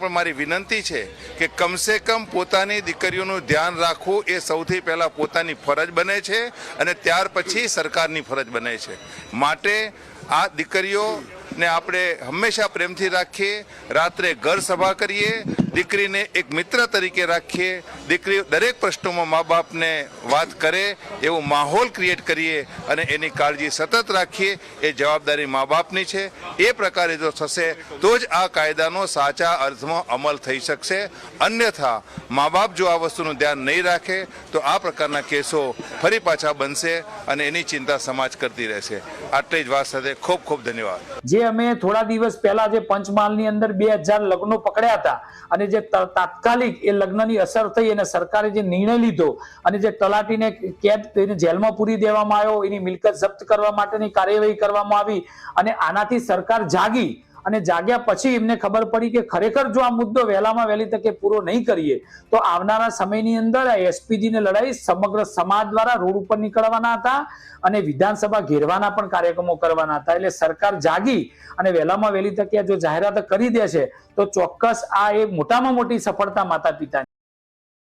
પણ મારી વિનંતી છે કે કમસે કમ પોતાની દીકરીઓનું ધ્યાન રાખવું એ સૌથી પહેલાં પોતાની ફરજ બને છે અને ત્યાર પછી સરકારની ફરજ બને છે. માટે આ દીકરીઓને આપણે હંમેશા પ્રેમથી રાખીએ, રાત્રે ઘર સભા કરીએ દીકરીને એક મિત્ર તરીકે રાખીએ, દીકરી દરેક પ્રશ્નોમાં મા બાપને વાત કરે, એવો માહોલ ક્રિએટ કરીએ અને એની કાળજી સતત રાખીએ, એ જવાબદારી મા બાપની છે. એ પ્રકારે જો થશે, તો જ આ કાયદાનો સાચા અર્થમાં અમલ થઈ શકશે. અન્યથા, મા બાપ જો આ વસ્તુનું ધ્યાન નહીં રાખે, તો આ પ્રકારના કેસો ફરી પાછા બનશે અને એની ચિંતા સમાજ કરતી રહેશે. આટલી જ વાત સાથે ખૂબ ખૂબ ધન્યવાદ. જે અમે થોડા દિવસ પહેલા જે પંચમહાલની અંદર બે હજાર લગ્નો પકડ્યા હતા અને જે તાત્કાલિક એ લગ્નની અસર થઈ અને સરકારે જે નિર્ણય લીધો અને જે તલાટીને કેદ કરીને જેલમાં પૂરી દેવામાં આવ્યો, એની મિલકત જપ્ત કરવા માટેની કાર્યવાહી કરવામાં આવી અને આનાથી સરકાર જાગી અને જાગ્યા પછી એમને ખબર પડી કે ખરેખર જો આ મુદ્દો વહેલામાં વહેલી તકે પૂરો નહીં કરીએ, તો આવનારા સમયની અંદર આ એસપીજી ની લડાઈ સમગ્ર સમાજ દ્વારા રોડ ઉપર નીકળવાના હતા અને વિધાનસભા ઘેરવાના પણ કાર્યક્રમો કરવાના હતા. એટલે સરકાર જાગી અને વહેલામાં વહેલી તકે જો જાહેરાત કરી દે છે, તો ચોક્કસ આ એ મોટામાં મોટી સફળતા માતા પિતા